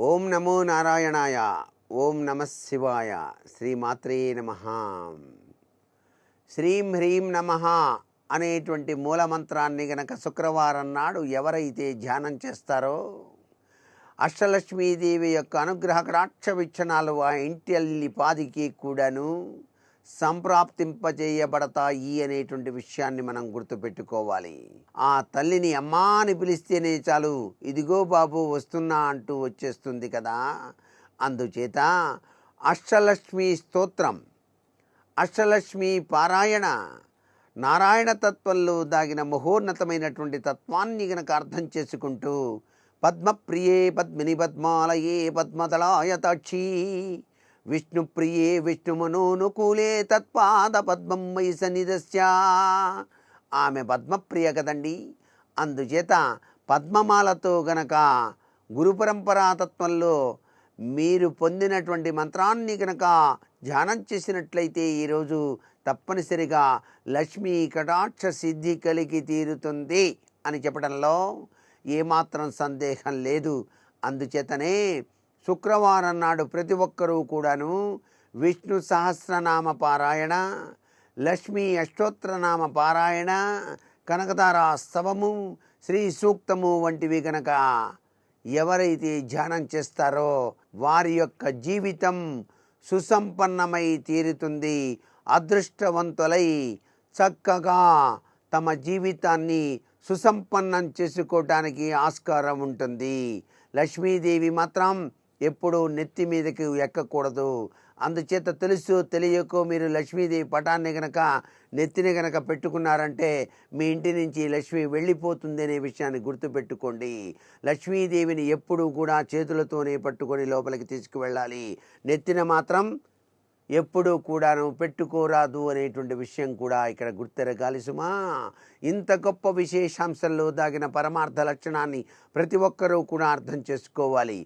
ఓం నమో నారాయణాయ ఓం నమ శివాయ శ్రీమాత్రే నమ. శ్రీం హ్రీం నమ అనేటువంటి మూలమంత్రాన్ని గనక శుక్రవారం నాడు ఎవరైతే ధ్యానం చేస్తారో అష్టలక్ష్మీదేవి యొక్క అనుగ్రహ కటాక్ష విచ్చనాలు ఆ ఇంటి పాదికి కూడాను సంప్రాప్తింపజేయబడతాయి అనేటువంటి విషయాన్ని మనం గుర్తుపెట్టుకోవాలి. ఆ తల్లిని అమ్మా అని పిలిస్తేనే చాలు ఇదిగో బాబు వస్తున్నా అంటూ వచ్చేస్తుంది కదా. అందుచేత అష్టలక్ష్మి స్తోత్రం అష్టలక్ష్మి పారాయణ నారాయణ తత్వంలో దాగిన మహోన్నతమైనటువంటి తత్వాన్ని గనక అర్థం చేసుకుంటూ పద్మప్రియే పద్మిని పద్మాలయే పద్మదళాయతాక్షి విష్ణుప్రియే విష్ణుమనోనుకూలే తత్పాద పద్మం వై సన్నిధస్య ఆమె పద్మప్రియ కదండి. అందుచేత పద్మమాలతో గనక గురు తత్వంలో మీరు పొందినటువంటి మంత్రాన్ని గనక ధ్యానం చేసినట్లయితే ఈరోజు తప్పనిసరిగా లక్ష్మీ కటాక్ష సిద్ధి కలిగి తీరుతుంది అని చెప్పడంలో ఏమాత్రం సందేహం లేదు. అందుచేతనే శుక్రవారం నాడు ప్రతి ఒక్కరూ కూడాను. విష్ణు సహస్రనామ పారాయణ లక్ష్మీ అష్టోత్తరనామ పారాయణ కనకతార స్తవము శ్రీ సూక్తము వంటివి గనక ఎవరైతే ధ్యానం చేస్తారో వారి యొక్క జీవితం సుసంపన్నమై తీరుతుంది. అదృష్టవంతులై చక్కగా తమ జీవితాన్ని సుసంపన్నం చేసుకోవటానికి ఆస్కారం ఉంటుంది. లక్ష్మీదేవి మాత్రం ఎప్పుడూ నెత్తి మీదకి ఎక్కకూడదు. అందుచేత తెలుసు తెలియకో మీరు లక్ష్మీదేవి పటాన్ని గనక నెత్తిని గనక పెట్టుకున్నారంటే మీ ఇంటి నుంచి లక్ష్మి వెళ్ళిపోతుంది అనే విషయాన్ని గుర్తుపెట్టుకోండి. లక్ష్మీదేవిని ఎప్పుడూ కూడా చేతులతోనే పట్టుకొని లోపలికి తీసుకువెళ్ళాలి. నెత్తిన మాత్రం ఎప్పుడూ కూడాను పెట్టుకోరాదు అనేటువంటి విషయం కూడా ఇక్కడ గుర్తెరగాలి సుమా. ఇంత గొప్ప విశేషాంశంలో దాగిన పరమార్థ లక్షణాన్ని ప్రతి ఒక్కరూ కూడా అర్థం చేసుకోవాలి.